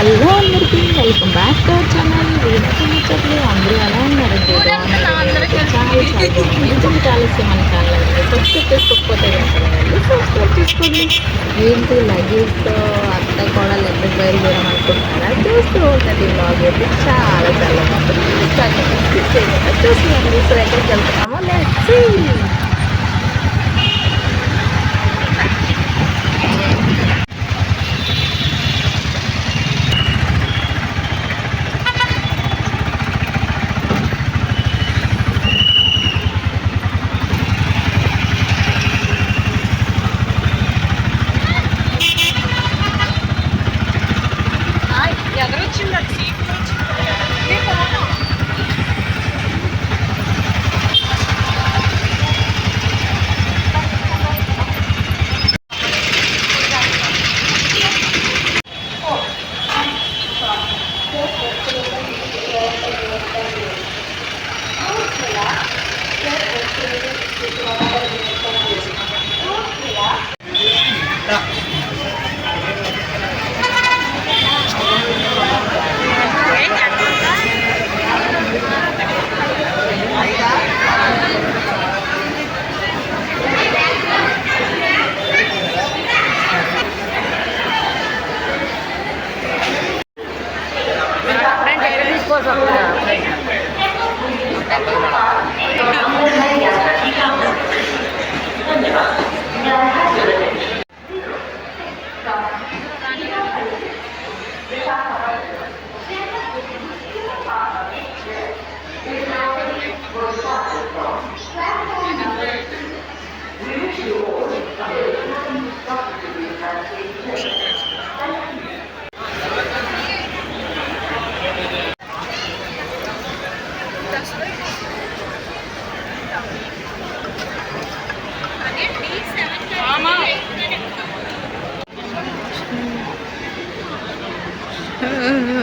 Hello అందరికీ welcome back to our channel వీడియోలు అందరూ ఎలా ఉన్నారండి బాగున్నారండి? చాలా ఆలస్యం మన ఛానల్ అయితే సబ్స్క్రైబ్ చేసుకోకపోతే సబ్స్క్రైబ్ చేసుకోండి ఏంటి లగేజ్తో అత్త కూడా ఎందుకు బయలుదేరం అనుకుంటున్నారా చూస్తూ ఉంటుంది బ్లాగ్ అయితే చాలా చాలా బాగుంటుంది చూస్తున్నాను ఎక్కడికి వెళ్తున్నామో లెట్స్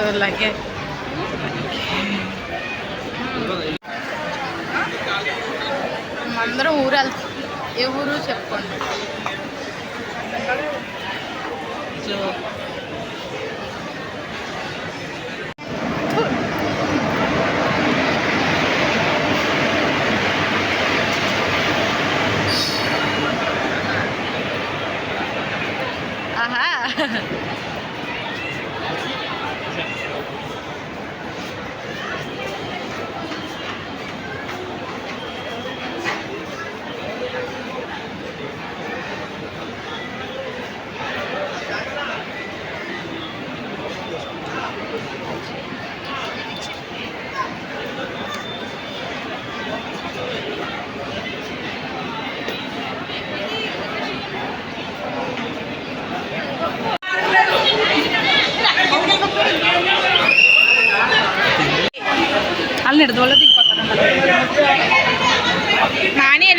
అలాగే. అందరం ఊరు వెళ్తాం ఏ ఊరు చెప్పుకోండి ఆహా వాళ్ళు నిడదవల్ల దిగిపోతారు నాని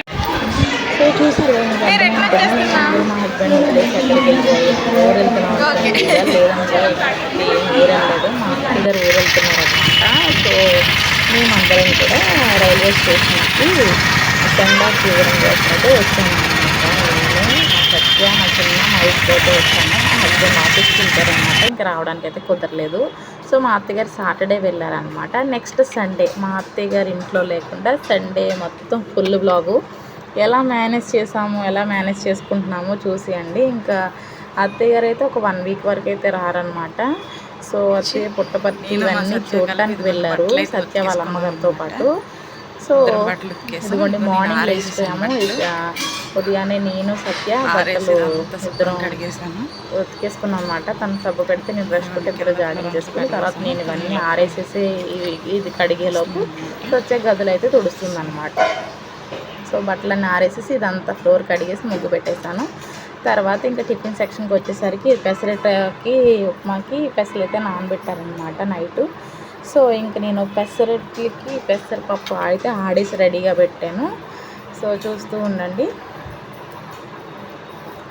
సో చూసారు మీరు ఎట్లా చేస్తున్నా? మా హస్బెండ్ వదిలేసి ఎక్కడికి వెళ్ళిపోయి ఊరు వెళ్తున్నాం ఓకే. లేదంటే ఏం ఊరలేదు మా ఇద్దరు ఊరు వెళ్తున్నారు అనమాట సో మేమందరం కూడా రైల్వే స్టేషన్కి వచ్చాము అనమాట నేను సత్య మా చిన్న మా ఇద్దరితో వచ్చాము మా హస్బెండ్ ఆఫీస్కి వెళ్తారనమాట ఇంకా రావడానికి అయితే కుదరలేదు. సో మా అత్తగారు సాటర్డే వెళ్ళారనమాట నెక్స్ట్ సండే మా అత్తయ్య గారు ఇంట్లో లేకుండా సండే మొత్తం ఫుల్ బ్లాగు. ఎలా మేనేజ్ చేసాము ఎలా మేనేజ్ చేసుకుంటున్నామో చూసి అండి ఇంకా అత్తయ్య గారు అయితే ఒక వన్ వీక్ వరకు అయితే రారనమాట సో అత్తయ్య పుట్టపర్తి ఇవన్నీ కలిపి వెళ్ళారు. సత్య వాళ్ళ అమ్మగారితో పాటు. సో. ఇదిగోండి మార్నింగ్. ఇక ఉదయాన్నే నేను సత్య బట్టలు ఇద్దరం ఉతికేసుకున్నాం అనమాట తను సబ్బు పెడితే నేను బ్రష్ కొట్టి ఇద్దరు జాగింగ్ చేసుకుని తర్వాత నేను ఇవన్నీ ఆరేసేసి ఇది కడిగేలోపు సత్య గదులు అయితే తుడుస్తుంది అనమాట సో బట్టలన్నీ ఆరేసేసి ఇదంతా ఫ్లోర్ కడిగేసి ముగ్గు పెట్టేశాను. తర్వాత ఇంకా టిఫిన్ సెక్షన్కి వచ్చేసరికి పెసరట్కి ఉప్మాకి పెసలు అయితే నానబెట్టారనమాట నైటు. సో ఇంక నేను పెసరట్లకి పెసరపప్పు అయితే ఆడేసి రెడీగా పెట్టాను. సో చూస్తూ ఉండండి.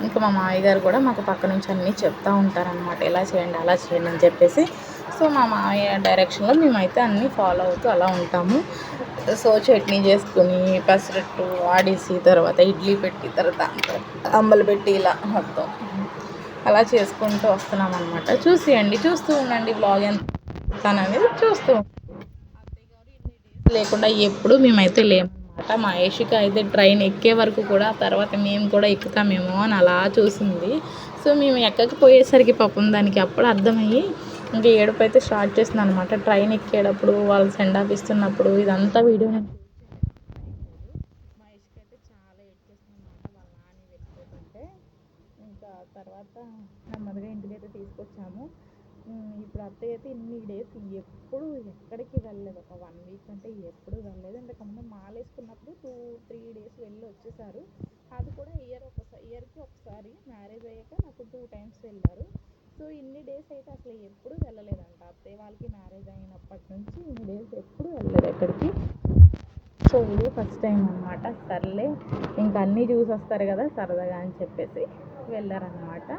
ఇంకా మా మామయ్య గారు కూడా మాకు పక్క నుంచి అన్నీ చెప్తూ ఉంటారనమాట ఇలా చేయండి అలా చేయండి అని చెప్పేసి. సో మా మామయ్య డైరెక్షన్లో మేమైతే అన్నీ ఫాలో అవుతూ అలా ఉంటాము. సో చట్నీ చేసుకుని పెసరట్టు ఆడేసి తర్వాత ఇడ్లీ పెట్టి తర్వాత అంబలు పెట్టి ఇలా మొత్తం అలా చేసుకుంటూ వస్తున్నాం అనమాట చూసేయండి చూస్తూ ఉండండి బ్లాగ్ ఎంత అనేది చూస్తూ లేకుండా ఎప్పుడు మేమైతే లేమన్నమాట. మా యశిక అయితే ట్రైన్ ఎక్కే వరకు కూడా తర్వాత మేము కూడా ఎక్కుతామేమో అని అలా చూసింది. సో మేము ఎక్కకపోయేసరికి పాపం దానికి అప్పుడు అర్థమయ్యి ఇంకా ఏడుపు అయితే స్టార్ట్ చేసింది అనమాట ట్రైన్ ఎక్కేటప్పుడు వాళ్ళు సెండ్ ఆఫ్ ఇస్తున్నప్పుడు ఇదంతా వీడియో నేను మా నెమ్మదిగా అయితే చాలా ఏడ్చేసింది అనమాట వాళ్ళ నాని వెళ్ళిపోతుంటే ఇంకా తర్వాత నెమ్మదిగా ఇంటికైతే తీసుకొచ్చాము ఉమ్, ఇప్పుడు అత్తయ్య అయితే ఇన్ని డేస్ ఎప్పుడు ఎక్కడికి వెళ్ళలేదు. ఒక వన్ వీక్ అంటే ఎప్పుడు వెళ్ళలేదు. ఇంతకుముందు మాల వేసుకున్నప్పుడు టూ త్రీ డేస్ వెళ్ళి వచ్చేసారు. అది కూడా ఇయర్ ఒకసారి ఇయర్కి ఒకసారి మ్యారేజ్ అయ్యాక నాకు టూ టైమ్స్ వెళ్ళారు. సో ఇన్ని డేస్ అయితే అసలు ఎప్పుడు వెళ్ళలేదంట. అత్తయ్య వాళ్ళకి మ్యారేజ్ అయినప్పటి నుంచి ఇన్ని డేస్ ఎప్పుడు వెళ్ళలేదు ఎక్కడికి. సో ఇది ఫస్ట్ టైం అనమాట సర్లే ఇంకా అన్నీ చూసి వస్తారు కదా సరదాగా అని చెప్పేసి వెళ్ళారనమాట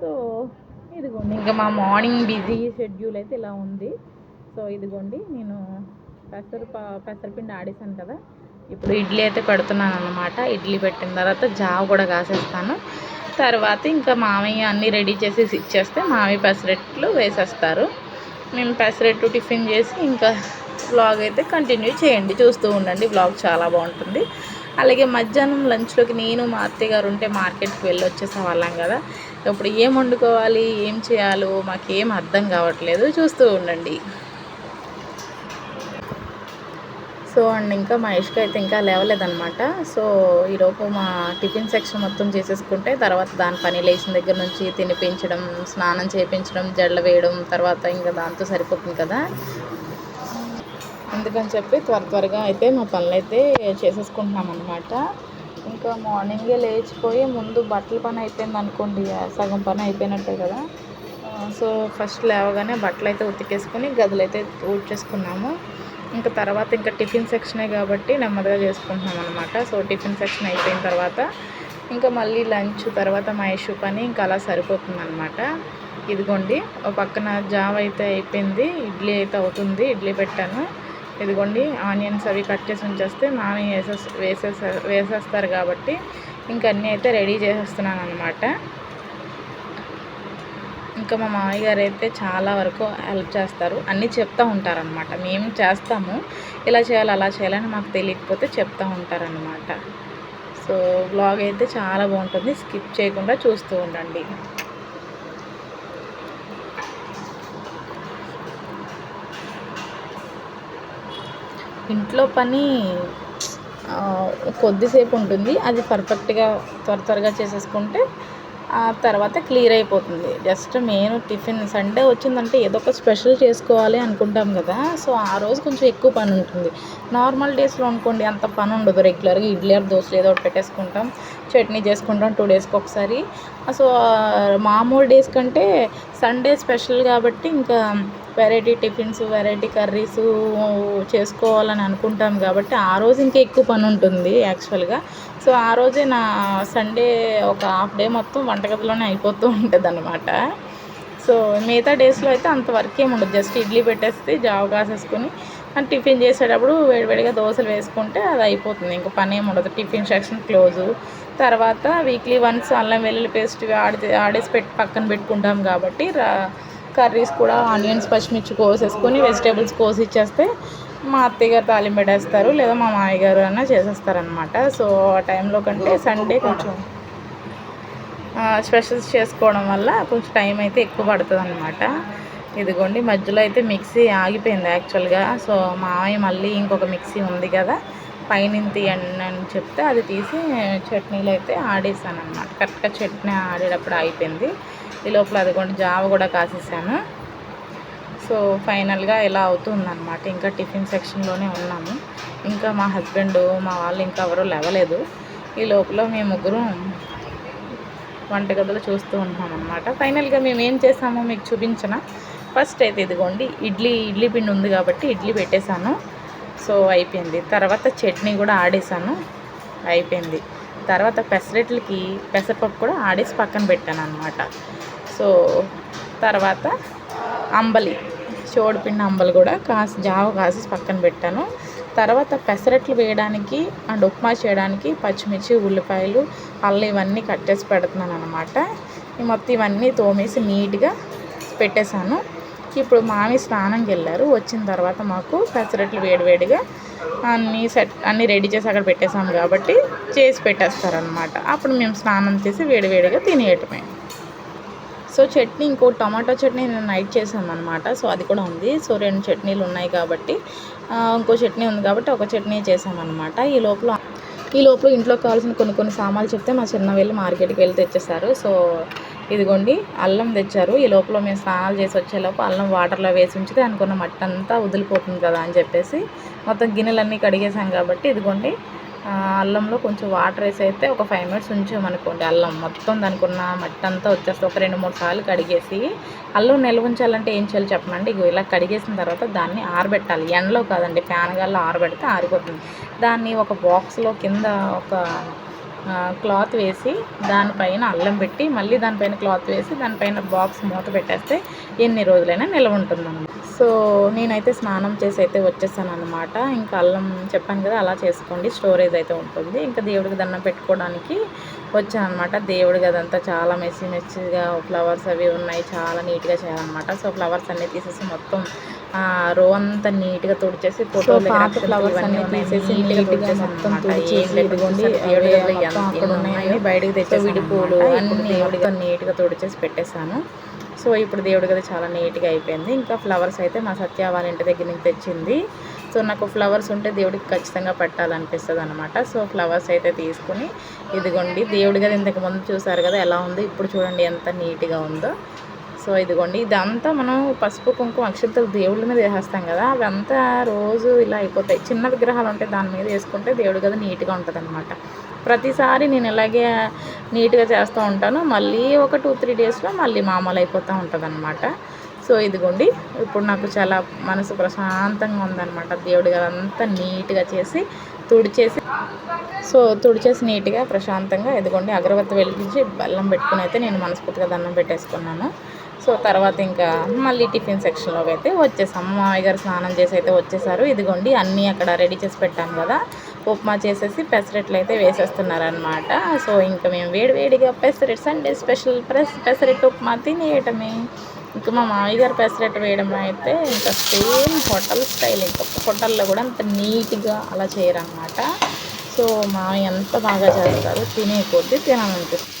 సో ఇదిగోండి ఇంకా మా మార్నింగ్ బిజీ షెడ్యూల్ అయితే ఇలా ఉంది. సో ఇదిగోండి నేను పెసర పెసరపిండి ఆడేసాను కదా. ఇప్పుడు ఇడ్లీ అయితే పెడుతున్నాను అనమాట ఇడ్లీ పెట్టిన తర్వాత జావ కూడా కాసేస్తాను. తర్వాత ఇంకా మామయ్య అన్నీ రెడీ చేసేసి ఇచ్చేస్తే మామయ్య పెసరెట్లు వేసేస్తారు. మేము పెసరెట్టు టిఫిన్ చేసి ఇంకా బ్లాగ్ అయితే కంటిన్యూ చేయండి. చూస్తూ ఉండండి బ్లాగ్ చాలా బాగుంటుంది. అలాగే మధ్యాహ్నం లంచ్లోకి నేను మా అత్తయ్య గారు ఉంటే మార్కెట్కి వెళ్ళి వచ్చేసే వాళ్ళం కదా. ఇప్పుడు ఏం వండుకోవాలి ఏం చేయాలో మాకేం అర్థం కావట్లేదు. చూస్తూ ఉండండి. సో అండ్ ఇంకా మా ఇష్క అయితే ఇంకా లేవలేదనమాట సో ఈలోపు మా టిఫిన్ సెక్షన్ మొత్తం చేసేసుకుంటే తర్వాత దాని పని లేచిన దగ్గర నుంచి తినిపించడం స్నానం చేయించడం జడలు వేయడం తర్వాత ఇంకా దాంతో సరిపోతుంది కదా. అందుకని చెప్పి త్వర త్వరగా అయితే మా పనులు అయితే చేసేసుకుంటున్నాం అనమాట ఇంకా మార్నింగే లేచిపోయి ముందు బట్టల పని అయిపోయింది అనుకోండి సగం పని అయిపోయినట్టే కదా. సో ఫస్ట్ లేవగానే బట్టలు అయితే ఉతికేసుకొని గదులు అయితే ఊడ్చేసుకున్నాము. ఇంకా తర్వాత ఇంకా టిఫిన్ సెక్షనే కాబట్టి నెమ్మదిగా చేసుకుంటున్నాం అనమాట సో టిఫిన్ సెక్షన్ అయిపోయిన తర్వాత ఇంకా మళ్ళీ లంచ్ తర్వాత మా ఇష్యూ పని ఇంకా అలా సరిపోతుంది అనమాట ఇదిగోండి ఒక పక్కన జావ అయితే అయిపోయింది ఇడ్లీ అయితే అవుతుంది ఇడ్లీ పెట్టాను. ఇదిగోండి ఆనియన్స్ అవి కట్ చేసి ఉంచేస్తే మామి వేసేస్ వేసేసా వేసేస్తారు కాబట్టి ఇంక అన్నీ అయితే రెడీ చేసేస్తున్నాను అనమాట ఇంకా మా మామయ్య గారు అయితే చాలా వరకు హెల్ప్ చేస్తారు. అన్నీ చెప్తూ ఉంటారనమాట మేము చేస్తాము. ఇలా చేయాలి అలా చేయాలని మాకు తెలియకపోతే చెప్తూ ఉంటారనమాట సో బ్లాగ్ అయితే చాలా బాగుంటుంది. స్కిప్ చేయకుండా చూస్తూ ఉండండి. ఇంట్లో పని కొద్దిసేపు ఉంటుంది. అది పర్ఫెక్ట్గా త్వర త్వరగా చేసేసుకుంటే ఆ తర్వాత క్లియర్ అయిపోతుంది. జస్ట్ మెయిన్ టిఫిన్ సండే వచ్చిందంటే ఏదో ఒక స్పెషల్ చేసుకోవాలి అనుకుంటాం కదా. సో ఆ రోజు కొంచెం ఎక్కువ పని ఉంటుంది. నార్మల్ డేస్లో అనుకోండి అంత పని ఉండదు. రెగ్యులర్గా ఇడ్లీ ఆర్ దోశలు ఏదో ఒకటి పెట్టేసుకుంటాం. చట్నీ చేసుకుంటాం టూ డేస్కి ఒకసారి. సో మామూలు డేస్ కంటే సండే స్పెషల్ కాబట్టి ఇంకా వెరైటీ టిఫిన్స్ వెరైటీ కర్రీస్ చేసుకోవాలని అనుకుంటాం కాబట్టి ఆ రోజు ఇంకా ఎక్కువ పని ఉంటుంది యాక్చువల్గా సో ఆ రోజే నా సండే ఒక హాఫ్ డే మొత్తం వంటగదిలోనే అయిపోతూ ఉంటుంది అనమాట సో మిగతా డేస్లో అయితే అంత వర్క్ ఏమి ఉండదు. జస్ట్ ఇడ్లీ పెట్టేస్తే జావ కాసేసుకొని అండ్ టిఫిన్ చేసేటప్పుడు వేడివేడిగా దోశలు వేసుకుంటే అది అయిపోతుంది. ఇంకా పని ఏమి ఉండదు. టిఫిన్ సెక్షన్ క్లోజు తర్వాత వీక్లీ వన్స్ అల్లం వెల్లుల్లి పేస్ట్ ఆడి ఆడేసి పెట్టి పక్కన పెట్టుకుంటాం కాబట్టి కర్రీస్ కూడా ఆనియన్స్ పచ్చిమిర్చి కోసేసుకొని వెజిటేబుల్స్ కోసి ఇచ్చేస్తే మా అత్తయ్య గారు తాలింపు పెట్టేస్తారు లేదా మా మామయ్య గారు అన్న చేసేస్తారనమాట సో ఆ టైంలో కంటే సండే కొంచెం స్పెషల్స్ చేసుకోవడం వల్ల కొంచెం టైం అయితే ఎక్కువ పడుతుంది అనమాట ఇదిగోండి మధ్యలో అయితే మిక్సీ ఆగిపోయింది యాక్చువల్గా సో మామయ్య మళ్ళీ ఇంకొక మిక్సీ ఉంది కదా పైన తీయండి అని చెప్తే అది తీసి చట్నీలు అయితే ఆడేసాను అనమాట కరెక్ట్గా చట్నీ ఆడేటప్పుడు అయిపోయింది. ఈ లోపల అదిగోండి జావ కూడా కాసేసాను. సో ఫైనల్గా ఇలా అవుతుందన్నమాట. ఇంకా టిఫిన్ సెక్షన్లోనే ఉన్నాము. ఇంకా మా హస్బెండ్ మా వాళ్ళు ఇంకా ఎవరు లేవలేదు. ఈ లోపల మేము ముగ్గురు వంటగదిలో చూస్తూ ఉంటాం అనమాట ఫైనల్గా మేము ఏం చేసామో మీకు చూపించిన. ఫస్ట్ అయితే ఇదిగోండి ఇడ్లీ ఇడ్లీ పిండి ఉంది కాబట్టి ఇడ్లీ పెట్టేశాను. సో అయిపోయింది. తర్వాత చట్నీ కూడా ఆడేసాను అయిపోయింది. తర్వాత పెసరట్లకి పెసరపప్పు కూడా ఆడేసి పక్కన పెట్టాను అనమాట సో తర్వాత అంబలి చోడుపిండి అంబలి కూడా కాసి జావ కాసి పక్కన పెట్టాను. తర్వాత పెసరట్లు వేయడానికి అండ్ ఉప్మా చేయడానికి పచ్చిమిర్చి ఉల్లిపాయలు అల్లం ఇవన్నీ కట్ చేసి పెడుతున్నాను అనమాట మొత్తం ఇవన్నీ తోమేసి నీట్గా పెట్టేశాను. ఇప్పుడు మామి స్నానంకి వెళ్ళారు వచ్చిన తర్వాత మాకు పెసరట్లు వేడివేడిగా అన్నీ సెట్ అన్నీ రెడీ చేసి అక్కడ పెట్టేసాము కాబట్టి చేసి పెట్టేస్తారనమాట అప్పుడు మేము స్నానం చేసి వేడివేడిగా తినేయటమే. సో చట్నీ ఇంకో టమాటో చట్నీ నేను నైట్ చేసాను అనమాట సో అది కూడా ఉంది. సో రెండు చట్నీలు ఉన్నాయి కాబట్టి ఇంకో చట్నీ ఉంది కాబట్టి ఒక చట్నీ చేసామన్నమాట ఈ లోపల ఈ లోపల ఇంట్లో కావాల్సిన కొన్ని కొన్ని సామాన్లు చెప్తే మా చిన్న వెళ్ళి మార్కెట్కి వెళ్ళి తెచ్చేసారు సో ఇదిగోండి అల్లం తెచ్చారు. ఈ లోపల మేము స్నానాలు చేసి వచ్చేలోపు అల్లం వాటర్లో వేసి ఉంచితే అనుకున్న మట్టి అంతా వదిలిపోతుంది కదా అని చెప్పేసి మొత్తం గిన్నెలన్నీ కడిగేసాం కాబట్టి ఇదిగోండి అల్లంలో కొంచెం వాటర్ వేసి అయితే ఒక ఫైవ్ మినిట్స్ ఉంచామనుకోండి అల్లం మొత్తం దానికి మట్టి అంతా వచ్చేస్తే ఒక రెండు మూడు సార్లు కడిగేసి. అల్లం నిల్వ ఉంచాలంటే ఏం చేయాలి చెప్పమండి? ఇగో ఇలా కడిగేసిన తర్వాత దాన్ని ఆరబెట్టాలి. ఎండలో కాదండి ఫ్యాన్ గాల్లో ఆరబెడితే ఆరిపోతుంది. దాన్ని ఒక బాక్స్లో కింద ఒక క్లాత్ వేసి దానిపైన అల్లం పెట్టి మళ్ళీ దానిపైన క్లాత్ వేసి దానిపైన బాక్స్ మూత పెట్టేస్తే ఎన్ని రోజులైనా నిల్వ ఉంటుందన్నమాట. సో నేనైతే స్నానం చేసి అయితే వచ్చేసాను అనమాట ఇంకా అల్లం చెప్పాను కదా అలా చేసుకోండి స్టోరేజ్ అయితే ఉంటుంది. ఇంకా దేవుడికి దండం పెట్టుకోవడానికి వచ్చాను అనమాట దేవుడికి అదంతా చాలా మెస్సీ మెస్సీగా ఫ్లవర్స్ అవి ఉన్నాయి. చాలా నీట్గా చేయాలన్నమాట. సో ఫ్లవర్స్ అన్నీ తీసేసి మొత్తం రో అంతా నీట్గా తుడిచేసి ఫోటో ఫ్లవర్స్ అన్ని తీసేసి నీట్గా మొత్తం తుడిచేసి దేవుడి బయటకు తెచ్చే విడి పూలు అన్ని మొత్తం నీట్గా తుడిచేసి పెట్టేశాను. సో ఇప్పుడు దేవుడి గది చాలా నీట్గా అయిపోయింది. ఇంకా ఫ్లవర్స్ అయితే మా సత్య వాళ్ళ ఇంటి దగ్గర నుంచి తెచ్చింది. సో నాకు ఫ్లవర్స్ ఉంటే దేవుడికి ఖచ్చితంగా పెట్టాలనిపిస్తుంది అనమాట సో ఫ్లవర్స్ అయితే తీసుకుని ఇదిగోండి దేవుడి గది ఇంతకు ముందు చూసారు కదా ఎలా ఉందో ఇప్పుడు చూడండి ఎంత నీట్గా ఉందో. సో ఇదిగోండి ఇదంతా మనం పసుపు కుంకుమ అక్షంతలు దేవుళ్ళ మీద వేసేస్తాం కదా అవంతా రోజు ఇలా అయిపోతాయి. చిన్న విగ్రహాలు ఉంటే దాని మీద వేసుకుంటే దేవుడి గది నీట్గా ఉంటుంది అనమాట ప్రతిసారి నేను ఇలాగే నీట్గా చేస్తూ ఉంటాను. మళ్ళీ ఒక టూ త్రీ డేస్లో మళ్ళీ మామూలు అయిపోతూ ఉంటుంది అనమాట సో ఇదిగోండి ఇప్పుడు నాకు చాలా మనసు ప్రశాంతంగా ఉందన్నమాట. దేవుడి గారు అంతా నీట్గా చేసి తుడిచేసి సో తుడిచేసి నీట్గా ప్రశాంతంగా ఇదిగోండి అగరబత్తి వెలిగించి బెల్లం పెట్టుకుని అయితే నేను మనస్ఫూర్తిగా దండం పెట్టేసుకున్నాను. సో తర్వాత ఇంకా మళ్ళీ టిఫిన్ సెక్షన్లోకి అయితే వచ్చేసాం. మామయ్య గారు స్నానం చేసి అయితే వచ్చేసారు. ఇదిగోండి అన్నీ అక్కడ రెడీ చేసి పెట్టాను కదా. ఉప్మా చేసేసి పెసరెట్లు అయితే వేసేస్తున్నారనమాట సో ఇంకా మేము వేడివేడిగా పెసరెట్ సండే స్పెషల్ ప్రెస్ పెసరెట్ ఉప్మా తినేయటమే. ఇంకా మా మామయ్య గారు పెసరెట్ వేయడం అయితే ఇంకా సేమ్ హోటల్ స్టైల్ ఇంకా హోటల్లో కూడా అంత నీట్గా అలా చేయరన్నమాట. సో మామయ్య ఎంత బాగా చేస్తారు తినే కొద్దీ తినాలనిపిస్తుంది.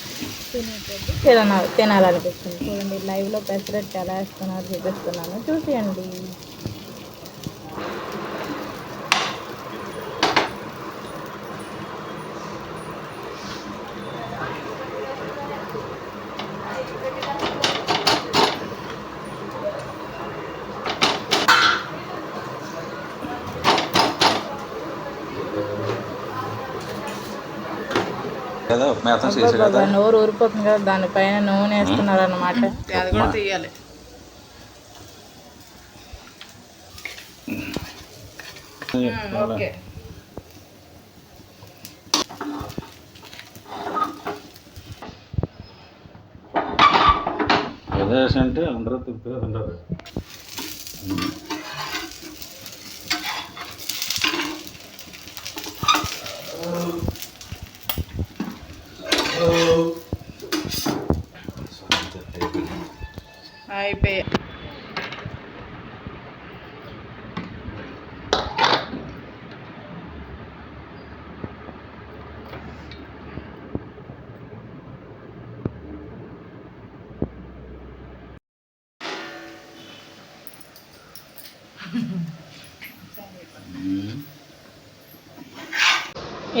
తినే కొద్దీ తినాల తినాలనిపిస్తుంది. చూడండి లైవ్లో పెసరెట్ ఎలా వేస్తున్నారు చూపిస్తున్నాను. చూసేయండి. కదా మేతం చేసే కదా? నోరు ఊరిపోతుంది కదా దానిపైన నూనె వేస్తున్నారు అనమాట అది కూడా తీయాలి. ఓకే. అంటే అందరూ తిప్పి అందరు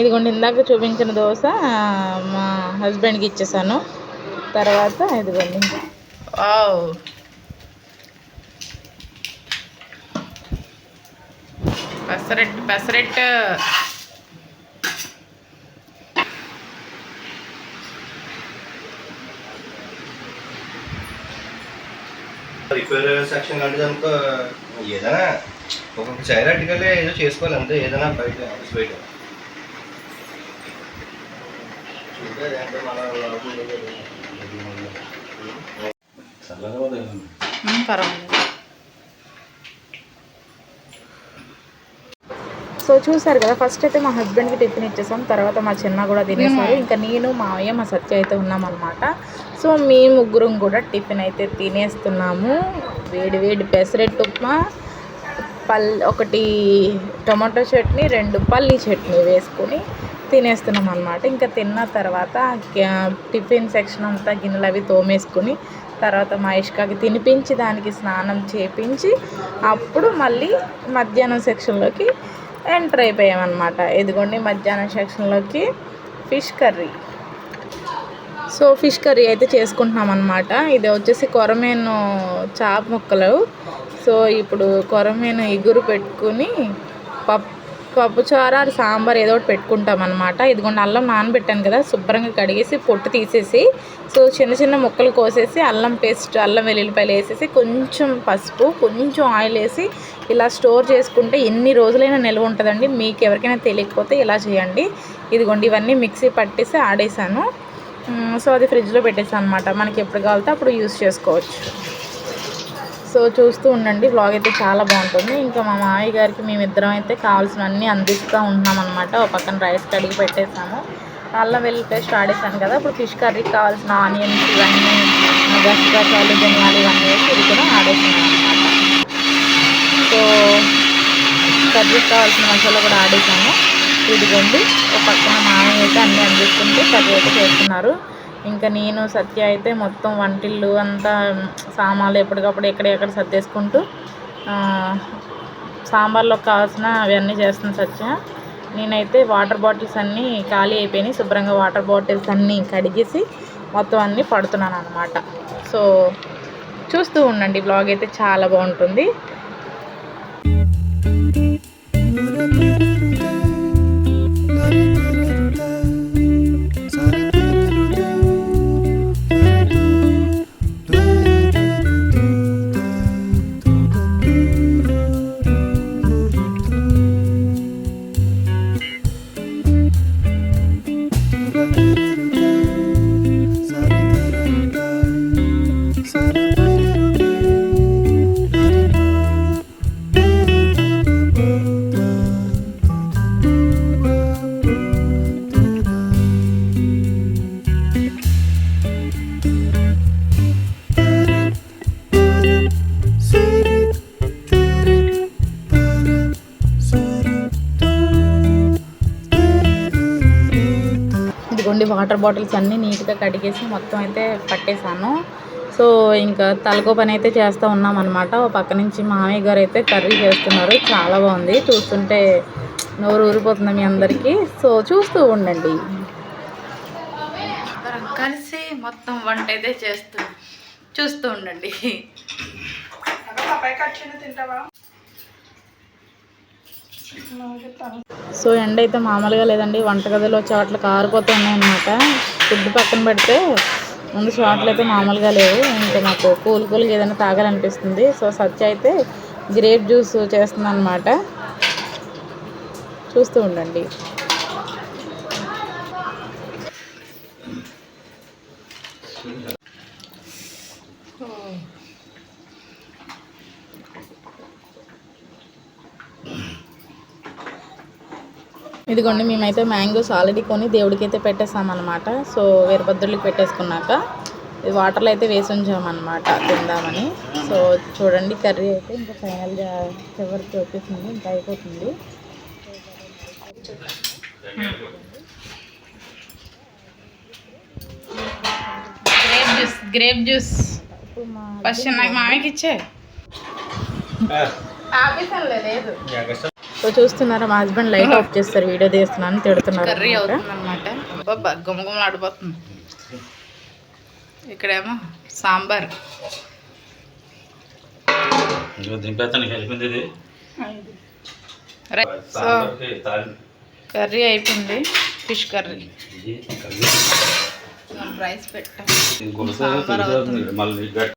ఇదిగోండి ఇందాక చూపించిన దోశ మా హస్బెండ్కి ఇచ్చేసాను. తర్వాత ఇదిగోండి. Wow. Pesarattu pesarattu. Repair section అనుకో ఏదైనా ఒక్కొక్క చైర్ అట్టుకెళ్ళి ఏదో చేసుకోవాలి అంతే ఏదైనా బయట ఆఫీస్ బయట చూడలేదు అంటే మన లోపల ఉండేది. చల్లగా ఉదయం పర్వాలేదు. సో చూసారు కదా ఫస్ట్ అయితే మా హస్బెండ్కి టిఫిన్ ఇచ్చేసాం తర్వాత మా చిన్న కూడా తినేసారు. ఇంకా నేను మా అయ్య మా సత్య అయితే ఉన్నామన్నమాట. సో మీ ముగ్గురం కూడా టిఫిన్ అయితే తినేస్తున్నాము. వేడి వేడి పెసరెట్టు ఉప్మా పల్ ఒకటి టొమాటో చట్నీ రెండు పల్లీ చట్నీ వేసుకొని తినేస్తున్నాం అనమాట ఇంకా తిన్న తర్వాత టిఫిన్ సెక్షన్ అంతా గిన్నెలు అవి తోమేసుకొని తర్వాత మహేష్కాకి తినిపించి దానికి స్నానం చేపించి అప్పుడు మళ్ళీ మధ్యాహ్నం సెక్షన్లోకి ఎంటర్ అయిపోయామన్నమాట. ఇదిగోండి మధ్యాహ్నం సెక్షన్లోకి fish curry. So fish curry అయితే చేసుకుంటున్నాం అనమాట ఇది వచ్చేసి కొరమేను చాప ముక్కలు. సో ఇప్పుడు కొరమేను ఎగురు పెట్టుకుని పప్పు పప్పుచారు అది సాంబార్ ఏదో ఒకటి పెట్టుకుంటాం అనమాట ఇదిగోండి అల్లం నానబెట్టాను కదా శుభ్రంగా కడిగేసి పొట్టు తీసేసి సో చిన్న చిన్న ముక్కలు కోసేసి అల్లం పేస్ట్ అల్లం వెల్లుల్లిపాయలు వేసేసి కొంచెం పసుపు కొంచెం ఆయిల్ వేసి ఇలా స్టోర్ చేసుకుంటే ఎన్ని రోజులైనా నిల్వ ఉంటుందండి. మీకు ఎవరికైనా తెలియకపోతే ఇలా చేయండి. ఇదిగోండి ఇవన్నీ మిక్సీ పట్టేసి ఆడేసాను. సో అది ఫ్రిడ్జ్లో పెట్టేసాను అనమాట మనకి ఎప్పుడు కావాలితే అప్పుడు యూస్ చేసుకోవచ్చు. సో చూస్తూ ఉండండి బ్లాగ్ అయితే చాలా బాగుంటుంది. ఇంకా మా మామయ్య గారికి మేమిద్దరం అయితే కావాల్సినవన్నీ అందిస్తూ ఉంటున్నాం అనమాట ఒక పక్కన రైస్ కడిగి పెట్టేసాము అల్లం వెల్లుల్లి పేస్ట్ ఆడేసాను కదా ఇప్పుడు ఫిష్ కర్రీకి కావాల్సిన ఆనియన్స్ ఇవన్నీ గసగసాలు ధనియాలు ఇవన్నీ వేసి ఇది కూడా ఆడేసాను అనమాట సో కర్రీకి కావాల్సిన మసాలా కూడా ఆడేసాము ఇదిగోండి ఒక పక్కన మామయ్య అయితే అన్నీ అందిస్తుంటే కర్రీ అయితే చేస్తున్నారు. ఇంకా నేను సత్య అయితే మొత్తం వంటిల్లు అంతా సామాన్లు ఎప్పటికప్పుడు ఎక్కడెక్కడ సర్దేసుకుంటూ సాంబార్లో కావాల్సిన అవన్నీ చేస్తున్న సత్య. నేనైతే వాటర్ బాటిల్స్ అన్నీ ఖాళీ అయిపోయినాయి. శుభ్రంగా వాటర్ బాటిల్స్ అన్నీ కడిగేసి మొత్తం అన్నీ పడుతున్నాను అనమాట సో చూస్తూ ఉండండి బ్లాగ్ అయితే చాలా బాగుంటుంది. వాటర్ బాటిల్స్ అన్నీ నీట్గా కడిగేసి మొత్తం అయితే పట్టేశాను సో ఇంకా తలకో పని అయితే చేస్తూ ఉన్నాం అనమాట ఓ పక్క నుంచి మామయ్య గారు అయితే కర్రీ చేస్తున్నారు. చాలా బాగుంది. చూస్తుంటే నోరు ఊరిపోతుంది మీ అందరికీ. సో చూస్తూ ఉండండి. కలిసి మొత్తం వంట అయితే చేస్తూ చూస్తూ ఉండండి. సో ఎండ అయితే మామూలుగా లేదండి. వంటగదిలో చోట్ల కారిపోతూ ఉన్నాయన్నమాట. ఫుడ్ పక్కన పెడితే ముందు చోట్ల అయితే మామూలుగా లేవు. ఇంకా నాకు కూల్ కూల్గా ఏదైనా తాగాలనిపిస్తుంది. సో సత్య అయితే గ్రేప్ జ్యూస్ చేస్తుంది అనమాట చూస్తూ ఉండండి. ఇదిగోండి మేమైతే మ్యాంగోస్ ఆల్రెడీ కొని దేవుడికి అయితే పెట్టేసామన్నమాట. సో వీరభద్రుడికి పెట్టేసుకున్నాక ఇది వాటర్లో అయితే వేసి ఉంచామన్నమాట తిందామని. సో చూడండి కర్రీ అయితే ఇంకా ఫైనల్గా చివరికి వచ్చేసింది ఇంకా అయిపోతుంది. Grape juice grape juice. First నాకు ఇచ్చే. ఆపేసానులే లేదు. సో చూస్తున్నారా? మా హస్బెండ్ లైట్ ఆఫ్ చేస్తారు వీడియో తీస్తున్నాను తిడుతున్నారు కర్రీ అవుతుంది అనమాట గుమగుమలు ఆడిపోతుంది ఇక్కడేమో సాంబార్. సో. కర్రీ అయిపోయింది ఫిష్ కర్రీ. రైస్ పెట్టా. ఇది గులస తెలుసు. మళ్ళీ గట్టి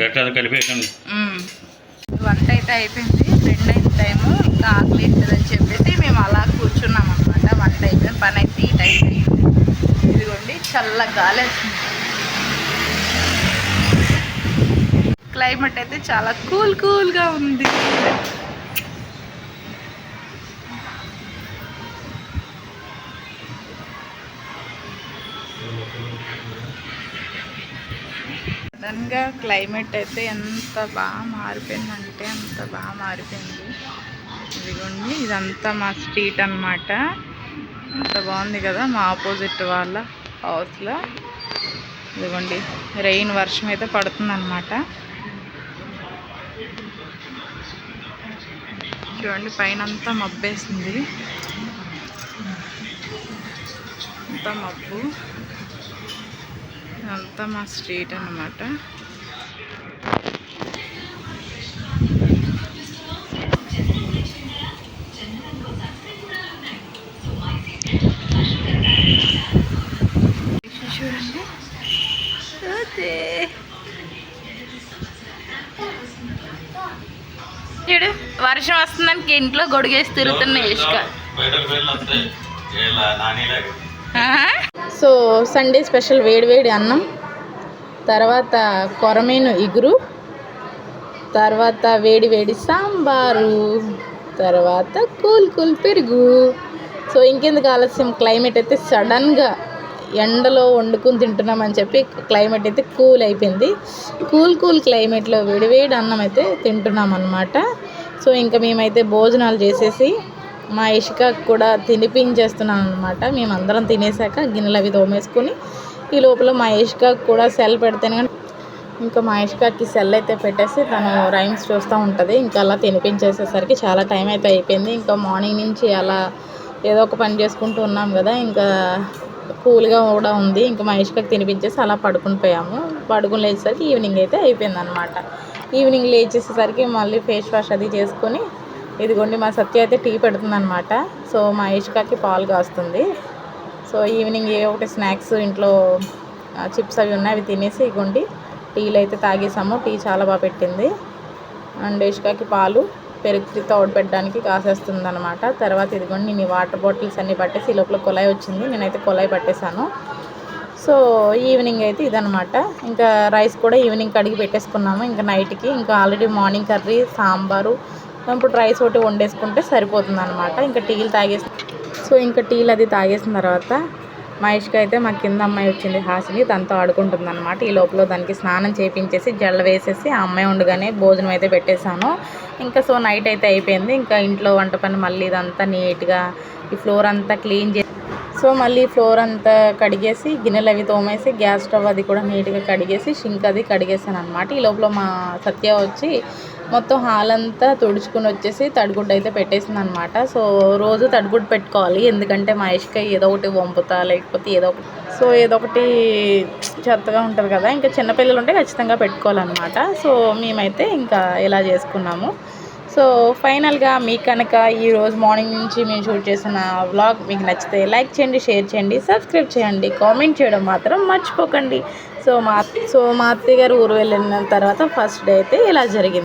గట్టి అది కలిపేయండి మ్మ్. వంట అయితే అయిపోయింది ఫ్రెండ్ అయిన టైము ఇంకా ఆకలిస్తుందని చెప్పేసి మేము అలా కూర్చున్నాం అనమాట వంట అయిపోయింది పని అయితే ఈ టైం అయింది. ఇదిగోండి చల్ల గాలి క్లైమేట్ అయితే చాలా కూల్ కూల్గా ఉంది. సడన్గా క్లైమేట్ అయితే ఎంత బాగా మారిపోయిందంటే అంత బాగా మారిపోయింది. ఇదిగోండి ఇదంతా మా స్ట్రీట్ అన్నమాట. ఎంత బాగుంది కదా మా ఆపోజిట్ వాళ్ళ హౌస్లో ఇదిగోండి రెయిన్ వర్షం అయితే పడుతుందన్నమాట. చూడండి పైన అంతా మబ్బేసింది. అంతా మబ్బు. ఇదంతా మా స్ట్రీట్ అన్నమాట. వర్షం వస్తుందని ఇంట్లో గొడుగేసి ఇలా నానిలాగా. సో సండే స్పెషల్ వేడి వేడి అన్నం తర్వాత కొరమీను ఇగురు తర్వాత వేడి వేడి సాంబారు తర్వాత కూల్ కూల్ పెరుగు. సో ఇంకెందుకు ఆలస్యం? క్లైమేట్ అయితే సడన్గా ఎండలో వండుకుని తింటున్నామని చెప్పి క్లైమేట్ అయితే కూల్ అయిపోయింది. కూల్ కూల్ క్లైమేట్లో వేడివేడి అన్నం అయితే తింటున్నాం అనమాట సో ఇంకా మేమైతే భోజనాలు చేసేసి మా ఇషికకు కూడా తినిపించేస్తున్నాం అనమాట మేమందరం తినేసాక గిన్నెలు అవి తోమేసుకొని ఈ లోపల మా ఇషికకు కూడా సెల్ పెడితేనే కానీ ఇంకా మా ఇష్కాకి సెల్ అయితే పెట్టేసి తను రైమ్స్ చూస్తూ ఉంటుంది. ఇంకా అలా తినిపించేసేసరికి చాలా టైం అయితే అయిపోయింది. ఇంకా మార్నింగ్ నుంచి అలా ఏదో ఒక పని చేసుకుంటూ ఉన్నాం కదా ఇంకా కూల్గా కూడా ఉంది. ఇంకా మా ఇష్కకి తినిపించేసి అలా పడుకుని పోయాము. పడుకుని లేచేసరికి ఈవినింగ్ అయితే అయిపోయింది అనమాట ఈవినింగ్ లేచేసేసరికి మళ్ళీ ఫేస్ వాష్ అది చేసుకొని ఇదిగోండి మా సత్య అయితే టీ పెడుతుందనమాట సో మా ఇష్కాకి పాలు కాస్తుంది. సో ఈవినింగ్ ఏ ఒకటి స్నాక్స్ ఇంట్లో చిప్స్ అవి ఉన్నాయి అవి తినేసి ఇగోండి టీలు అయితే తాగేసాము. టీ చాలా బాగా పెట్టింది. అండ్ ఇష్కాకి పాలు పెరుగు తోడు పెట్టడానికి కాసేస్తుంది అనమాట తర్వాత ఇదిగోండి నేను వాటర్ బాటిల్స్ అన్నీ పట్టేసి ఈ లోపల కొలాయి వచ్చింది. నేనైతే కొలాయి పట్టేశాను. సో ఈవినింగ్ అయితే ఇదనమాట ఇంకా రైస్ కూడా ఈవినింగ్ కడిగి పెట్టేసుకున్నాము. ఇంకా నైట్కి ఇంకా ఆల్రెడీ మార్నింగ్ కర్రీ సాంబారు ఇప్పుడు రైస్ ఒకటి వండేసుకుంటే సరిపోతుంది అనమాట ఇంకా టీలు తాగేసి సో ఇంకా టీలు అది తాగేసిన తర్వాత మహేష్కి అయితే మా కింద అమ్మాయి వచ్చింది హాసిని. తనతో ఆడుకుంటుంది అనమాట ఈ లోపల దానికి స్నానం చేపించేసి జల్ల వేసేసి ఆ అమ్మాయి ఉండగానే భోజనం అయితే పెట్టేశాను. ఇంకా సో నైట్ అయితే అయిపోయింది. ఇంకా ఇంట్లో వంట పని మళ్ళీ ఇదంతా నీట్గా ఈ ఫ్లోర్ అంతా క్లీన్ చేసి సో మళ్ళీ ఫ్లోర్ అంతా కడిగేసి గిన్నెలు అవి తోమేసి గ్యాస్ స్టవ్ అది కూడా నీట్గా కడిగేసి షింక్ అది కడిగేసాను అనమాట ఈ లోపల మా సత్య వచ్చి మొత్తం హాల్ అంతా తుడుచుకుని వచ్చేసి తడిగుడ్డ అయితే పెట్టేసింది అనమాట సో రోజు తడిగుడ్డు పెట్టుకోవాలి. ఎందుకంటే మా ఇష్క ఏదో ఒకటి వంపుతా లేకపోతే ఏదో ఒకటి. సో ఏదో ఒకటి చెత్తగా ఉంటుంది కదా. ఇంకా చిన్నపిల్లలు ఉంటే ఖచ్చితంగా పెట్టుకోవాలన్నమాట. సో మేమైతే ఇంకా ఇలా చేసుకున్నాము? సో ఫైనల్గా మీకు కనుక ఈరోజు మార్నింగ్ నుంచి మేము షూట్ చేసిన వ్లాగ్ మీకు నచ్చితే లైక్ చేయండి షేర్ చేయండి సబ్స్క్రైబ్ చేయండి కామెంట్ చేయడం మాత్రం మర్చిపోకండి. సో మా సో మా అత్తయ్య గారు ఊరు వెళ్ళిన తర్వాత ఫస్ట్ డే అయితే ఇలా జరిగింది.